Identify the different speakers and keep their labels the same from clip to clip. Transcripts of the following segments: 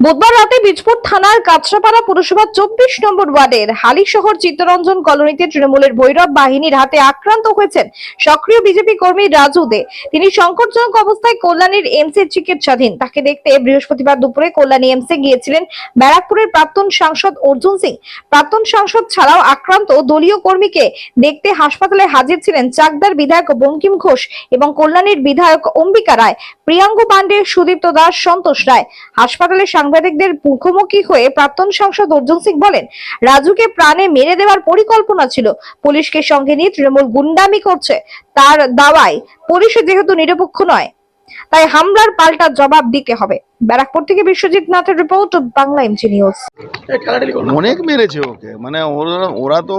Speaker 1: বুধবার রাতে বীজপুর থানার কাঁচরাপাড়া পুরসভা চব্বিশ নম্বর ওয়ার্ডের হালিশহর চিত্তরঞ্জন কলোনিতে তৃণমূলের ভৈরব বাহিনীর হাতে আক্রান্ত হয়েছেন সক্রিয় বিজেপি কর্মী রাজু দে। তিনি সংকটজনক অবস্থায় কল্যাণীর এমসি চিকিৎসাধীন। তাকে দেখতে বৃহস্পতিবার দুপুরে কল্যাণী এমসে গিয়েছিলেন ব্যারাকপুরের প্রাক্তন সাংসদ অর্জুন সিং। প্রাক্তন সাংসদ ছাড়াও আক্রান্ত দলীয় কর্মীকে দেখতে হাসপাতালে হাজির ছিলেন চাকদার বিধায়ক বঙ্কিম ঘোষ এবং কল্যাণীর বিধায়ক অম্বিকা রায়, প্রিয়াঙ্গু পাণ্ডে, সুদীপ্ত দাস, সন্তোষ রায়। হাসপাতালে সাংবাদিকদের মুখোমুখি হয়ে প্রাক্তন সাংসদ অর্জুন সিং বলেন, রাজুকে প্রাণে মেরে দেওয়ার পরিকল্পনা ছিল। পুলিশকে সঙ্গে নিয়ে তৃণমূল গুন্ডামি করছে। তার দাওয়ায় পুলিশ যেহেতু নিরপেক্ষ নয়, তাই হামলার পাল্টা জবাব দিতে হবে। ব্যারাকপুর থেকে বিশ্বজিৎ নাথের রিপোর্ট, বাংলা এমজি নিউজ।
Speaker 2: অনেক মেরেছে ওকে। মানে ওরা ওরা তো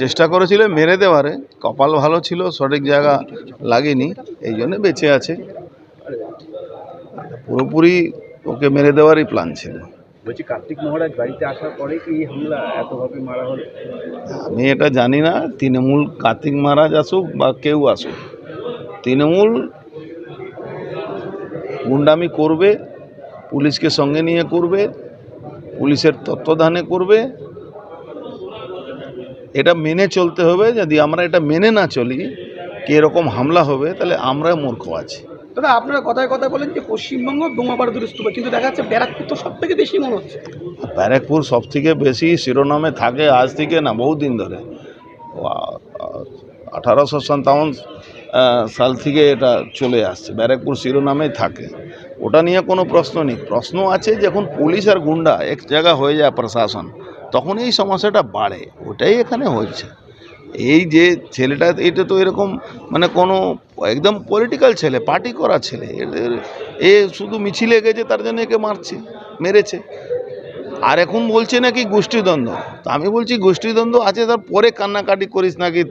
Speaker 2: চেষ্টা করেছিল মেরে দেওয়ারে। কপাল ভালো ছিল, সঠিক জায়গা লাগেনি, এই জন্য বেঁচে আছে। পুরোপুরি ওকে মেরে দেওয়ারই প্ল্যান ছিল।
Speaker 3: বলছি কার্তিক মহারাজ বাড়িতে আসার পরে কি হামলা এতভাবে মারা হলো?
Speaker 2: আমি এটা জানি না তৃণমূল কার্তিক মহারাজ আসুক বা কেউ আসুক। তৃণমূল গুন্ডামি করবে পুলিশকে সঙ্গে নিয়ে করবে পুলিশের তত্ত্বাবধানে করবে। এটা মেনে চলতে হবে যদি আমরা এটা মেনে না চলি কি এরকম হামলা হবে তাহলে আমরা মূর্খ আছি।
Speaker 4: দাদা, আপনারা কথায় কথা বলেন যে পশ্চিমবঙ্গ বোমাবার স্তূপ কিন্তু দেখা যাচ্ছে ব্যারাকপুর তো সব থেকে বেশি মনে হচ্ছে।
Speaker 2: ব্যারাকপুর সব থেকে বেশি শিরোনামে থাকে আজ থেকে না বহুদিন ধরে। আঠারোশো সাতাউন সাল থেকে এটা চলে আসছে, ব্যারাকপুর শিরোনামেই থাকে। ওটা নিয়ে কোনো প্রশ্ন নেই। প্রশ্ন আছে যখন পুলিশ আর গুন্ডা এক জায়গা হয়ে যায় প্রশাসন, তখন এই সমস্যাটা বাড়ে। ওটাই এখানে হয়েছে এই যে ছেলেটা, এটা তো এরকম মানে কোনো একদম পলিটিক্যাল ছেলে পার্টি করা ছেলে। এদের এ শুধু মিছিলে গেছে, তার জন্য একে মারছে, মেরেছে। আর এখন বলছে নাকি গোষ্ঠীদ্বন্দ্ব। তা আমি বলছি, গোষ্ঠীদ্বন্দ্ব আছে, তার পরে কান্নাকাটি করিস নাকি?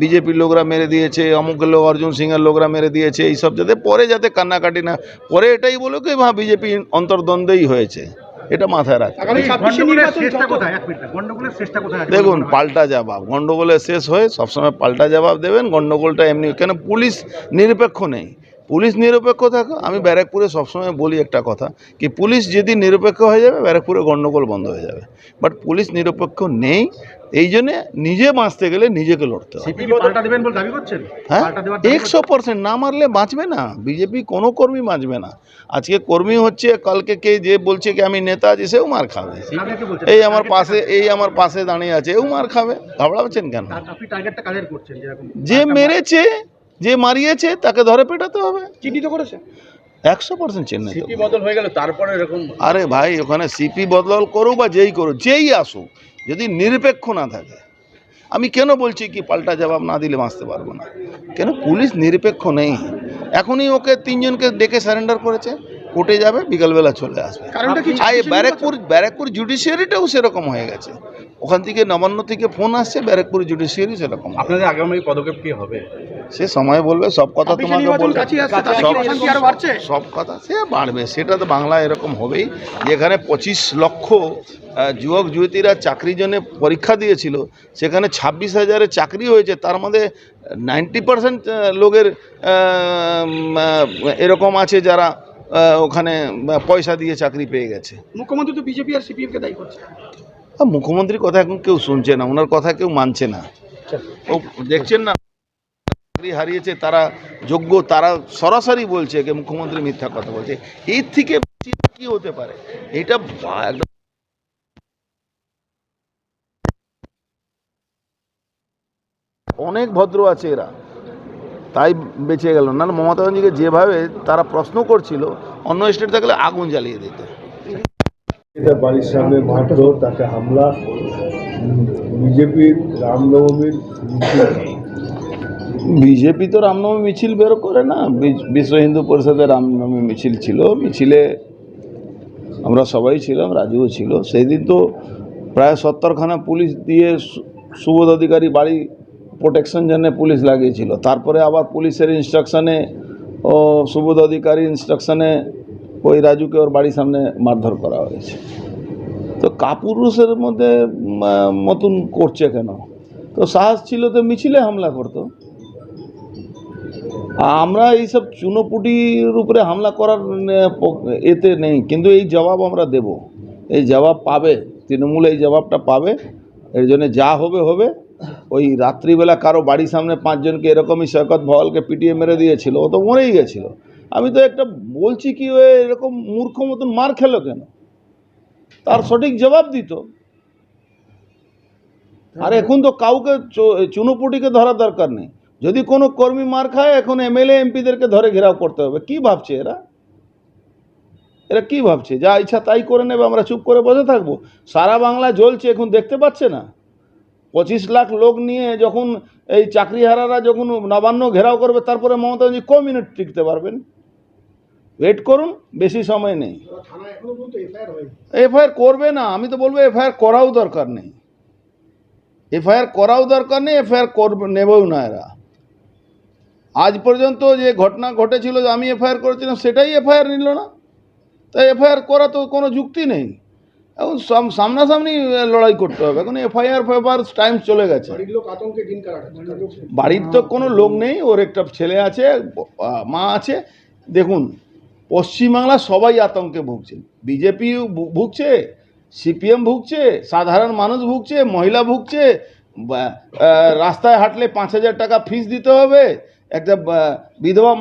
Speaker 2: বিজেপির লোকরা মেরে দিয়েছে, অমুকের লোক, অর্জুন সিংয়ের লোকরা মেরে দিয়েছে, এইসব যাতে পরে যাতে কান্নাকাটি না, পরে এটাই বলো কি বিজেপি অন্তর্দ্বন্দ্বেই হয়েছে। এটা মাথায় রাখ
Speaker 4: আগামী ছাব্বিশে
Speaker 3: গন্ডগোলের
Speaker 4: নির্বাচন
Speaker 3: শেষটা
Speaker 4: যত-
Speaker 3: কোথায়? এক মিনিট গন্ডগোলের শেষটা কোথায় আছে?
Speaker 2: দেখুন পাল্টা জবাব। গন্ডগোলের শেষ হয়ে সবসময় পাল্টা জবাব দেবেন গন্ডগোলটা এমনি কেন পুলিশ নিরপেক্ষ নেই। পুলিশ নিরপেক্ষ থাকে আমি ব্যারাকপুরে সবসময় বলি একটা কথা কি পুলিশ যদি নিরপেক্ষ হয়ে যাবে ব্যারাকপুরে গণ্ডগোল বন্ধ হয়ে যাবে। বাট পুলিশ নিরপেক্ষ নেই এই জন্যে নিজে বাঁচতে গেলে নিজেকে লড়তে হবে। হ্যাঁ একশো পার্সেন্ট না মারলে বাঁচবে না। বিজেপি কোনো কর্মী বাঁচবে না। আজকে কর্মী হচ্ছে কালকে কে যে বলছে কি আমি নেতা আছি সেও মার খাবে? এই আমার পাশে এই আমার পাশে দাঁড়িয়ে আছে এও মার খাবে। ঘাবড়াচ্ছেন কেন? যে মেরেছে যে মারিয়েছে তাকে ধরে পেটাতে হবে।
Speaker 4: চিহ্নিত করেছে।
Speaker 2: একশো পার্সেন্ট চেন্নাই
Speaker 3: সিপি বদল হয়ে গেল তারপরে এরকম
Speaker 2: আরে ভাই ওখানে সিপি বদল করুক বা যেই করুক যেই আসুক যদি নিরপেক্ষ না থাকে। আমি কেন বলছি কি পাল্টা জবাব না দিলে বাঁচতে পারব না? কেন পুলিশ নিরপেক্ষ নেই? এখনই ওকে তিনজনকে ডেকে সারেন্ডার করেছে কোর্টে যাবে বিকালবেলা চলে আসবে।
Speaker 4: কারণটা কি
Speaker 2: আর এই ব্যারাকপুর ব্যারাকপুর জুডিশিয়ারিটাও সেরকম হয়ে গেছে। ওখান থেকে নবান্ন থেকে ফোন আসছে ব্যারাকপুর জুডিশিয়ারি সেরকম
Speaker 3: আপনাদের আগামী পদক্ষেপ কি হবে?
Speaker 2: সে সময় বলবে সব কথা তোমাকে বলবে। সব
Speaker 4: কি অশান্তি আরও বাড়ছে?
Speaker 2: সব কথা সে বাড়বে সেটা তো বাংলা এরকম হবেই। যেখানে পঁচিশ লক্ষ যুবক যুবতীরা চাকরির জন্য পরীক্ষা দিয়েছিল সেখানে ছাব্বিশ হাজারের চাকরি হয়েছে তার মধ্যে নাইনটি পার্সেন্ট লোকের এরকম আছে যারা ওখানে পয়সা দিয়ে চাকরি পেয়ে গেছে।
Speaker 4: মুখ্যমন্ত্রী তো বিজেপি আর সিপিএম কে দায়ী করছে।
Speaker 2: আর মুখ্যমন্ত্রীর কথা এখন কেউ শুনছে না ওনার কথা কেউ মানছে না। ও দেখছেন না? চাকরি হারিয়েছে, তারা যোগ্য, তারা সরাসরি বলছে যে মুখ্যমন্ত্রী মিথ্যা কথা বলছে। এর থেকে কি হতে পারে? এটা একদম অনেক ভদ্র আছে এরা। তাই বেঁচে গেল। না মমতা ব্যানার্জিকে যেভাবে তারা প্রশ্ন করছিল, অন্য স্টেট থাকলে আগুন জ্বালিয়ে দিত।
Speaker 5: এটা বাড়ির সামনে মারধর তাকে হামলা। বিজেপির রামনবমীর
Speaker 2: বিজেপি তো রামনবমী মিছিল বের করে না। বিশ্ব হিন্দু পরিষদের রামনবমী মিছিল ছিল। মিছিলে আমরা সবাই ছিলাম, রাজুও ছিল। সেই দিন তো প্রায় সত্তরখানা পুলিশ দিয়ে সুবোধ অধিকারী বাড়ি প্রোটেকশন জন্য পুলিশ লাগিয়েছিল। তারপরে আবার পুলিশের ইনস্ট্রাকশনে ও সুবোধ অধিকারী ইনস্ট্রাকশনে ওই রাজুকে ওর বাড়ির সামনে মারধর করা হয়েছে। তো কাপুরুষের মধ্যে মতন করছে কেন? তো সাহস ছিল তো মিছিলে হামলা করতো। আমরা এইসব চুনোপুটির উপরে হামলা করার এতে নেই। কিন্তু এই জবাব আমরা দেব। এই জবাব পাবে। তৃণমূল এই জবাবটা পাবে। এর জন্য যা হবে হবে। ওই রাত্রিবেলা কারও বাড়ির সামনে পাঁচজনকে এরকমই সৈকত ভওয়ালকে পিটিয়ে মেরে দিয়েছিল, ও তো মরেই গেছিল। আমি তো একটা বলছি কি, ও এরকম মূর্খ মতন মার খেলো কেন? তার সঠিক জবাব দিত। আর এখন তো কাউকে চুনোপুটিকে ধরার দরকার নেই। যদি কোনো কর্মী মার খায় এখন এমএলএ এমপিদেরকে ধরে ঘেরাও করতে হবে। কি ভাবছে এরা? এরা কি ভাবছে? যা ইচ্ছা তাই করে নেবে আমরা চুপ করে বসে থাকব। সারা বাংলা জ্বলছে এখন দেখতে পাচ্ছে না। পঁচিশ লাখ লোক নিয়ে যখন এই চাকরিহারারা যখন নবান্ন ঘেরাও করবে তারপরে মমতা ব্যানার্জি ক মিনিট টিকতে পারবেন? ওয়েট করুন বেশি সময় নেই। এফআইআর করবে না আমি তো বলব এফআইআর করাও দরকার নেই। এফআইআর করাও দরকার নেই এফআইআর করবে নেবেও না এরা। আজ পর্যন্ত যে ঘটনা ঘটেছিল যে আমি এফআইআর করেছিলাম সেটাই এফআইআর নিল না। তাই এফআইআর করা তো কোনো যুক্তি নেই। এখন সামনাসামনি লড়াই করতে হবে। এখন এফআইআর ফেফআর টাইম চলে গেছে। বাড়ির তো কোনো লোক নেই ওর একটা ছেলে আছে মা আছে। দেখুন পশ্চিমবাংলা সবাই আতঙ্কে ভুগছে। বিজেপি ভুগছে সিপিএম ভুগছে সাধারণ মানুষ ভুগছে মহিলা ভুগছে রাস্তায় হাঁটলে পাঁচ হাজার টাকা ফিস দিতে হবে একটা বিধবা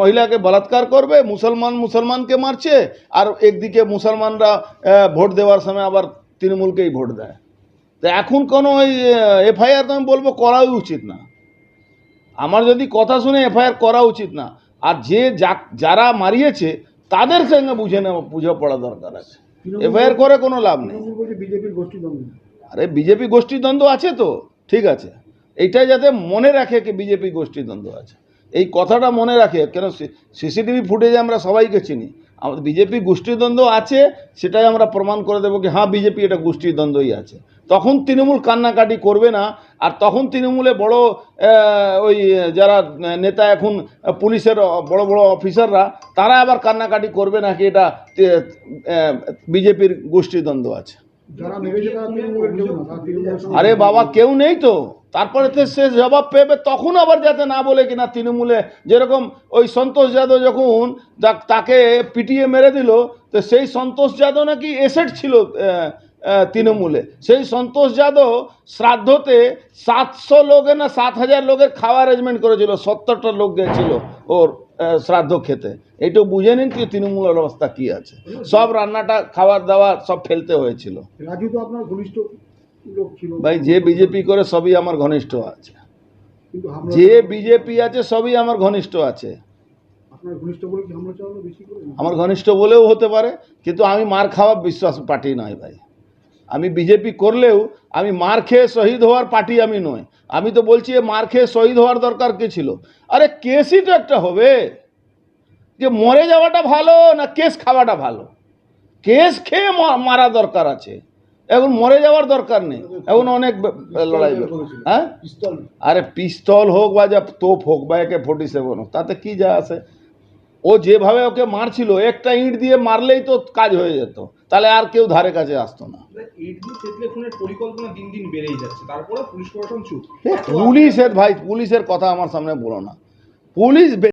Speaker 2: মহিলাকে বলাৎকার করবে মুসলমান মুসলমানকে মারছে আর একদিকে মুসলমানরা ভোট দেওয়ার সময় আবার তৃণমূলকেই ভোট দেয়। তো এখন কোনো ওই এফআইআর তো আমি বলব করাই উচিত না। আমার যদি কথা শুনে এফআইআর করা উচিত না আর যে যারা মারিয়েছে তাদের সঙ্গে বুঝে নেওয়া বুঝে পড়া দরকার আছে। এফআইআর করে কোনো লাভ নেই। আরে বিজেপি গোষ্ঠীদ্বন্দ্ব আছে তো ঠিক আছে। এইটা যাতে মনে রাখে কি বিজেপি গোষ্ঠীদ্বন্দ্ব আছে। এই কথাটা মনে রাখে কেন সিসিটিভি ফুটেজে আমরা সবাইকে চিনি। আমাদের বিজেপি গোষ্ঠীদ্বন্দ্ব আছে সেটাই আমরা প্রমাণ করে দেবো কি হ্যাঁ বিজেপি এটা গোষ্ঠীদ্বন্দ্বই আছে। তখন তৃণমূল কান্নাকাটি করবে না আর তখন তৃণমূলে বড় ওই যারা নেতা এখন পুলিশের বড় বড় অফিসাররা তারা আবার কান্নাকাটি করবে না কি এটা বিজেপির গোষ্ঠীদ্বন্দ্ব আছে। আরে বাবা কেউ নেই তো। তারপরে সে জবাব পেবে তখন আবার যাতে না বলে কিনা তৃণমূলে। যেরকম ওই সন্তোষ যাদব যখন তাকে পিটিয়ে মেরে দিল, তো সেই সন্তোষ যাদব নাকি এসেট ছিল তৃণমূলে। সেই সন্তোষ যাদব শ্রাদ্ধতে সাতশো লোকের না সাত হাজার লোকের খাওয়া অ্যারেঞ্জমেন্ট করেছিল, সত্তরটা লোক গেছিল ওর শ্রাদ্ধ খেতে। এইটু বুঝে নিন কি তৃণমূলের অবস্থা কি আছে। সব রান্নাটা, খাবার দাবার সব ফেলতে হয়েছিল।
Speaker 5: রাজু তো আপনার ঘনিষ্ঠ। লোক
Speaker 2: ভাই যে বিজেপি করে সবই আমার ঘনিষ্ঠ আছে। যে বিজেপি আছে সবই আমার ঘনিষ্ঠ আছে। আমার ঘনিষ্ঠ বলেও হতে পারে কিন্তু আমি মার খাওয়া বিশ্বাস পার্টি নয় ভাই। আমি বিজেপি করলেও আমি মার খেয়ে শহীদ হওয়ার পার্টি আমি নয়। আমি তো বলছি মার খেয়ে শহীদ হওয়ার দরকার কে ছিল? আরে কেসই তো একটা হবে। যে মরে যাওয়াটা ভালো না কেস খাওয়াটা ভালো? কেস খেয়ে মারা দরকার আছে। এখন মরে যাওয়ার দরকার নেই। এখন অনেক লড়াই হ্যাঁ? আরে পিস্তল হোক বা যা তোপ হোক বা একে ফোর্টি সেভেন হোক তাতে কি যা আছে? ও যেভাবে ওকে মারছিল একটা ইট দিয়ে মারলেই তো কাজ হয়ে যেত। তাহলে আর কেউ ধারে কাছে আসতো না।
Speaker 6: ইডলি তেতলে খুনের পরিকল্পনা দিন দিন বেড়েই যাচ্ছে। তারপরে পুলিশ প্রশাসন চুপ।
Speaker 2: পুলিশের ভাই পুলিশের কথা আমার সামনে বলো না। পুলিশ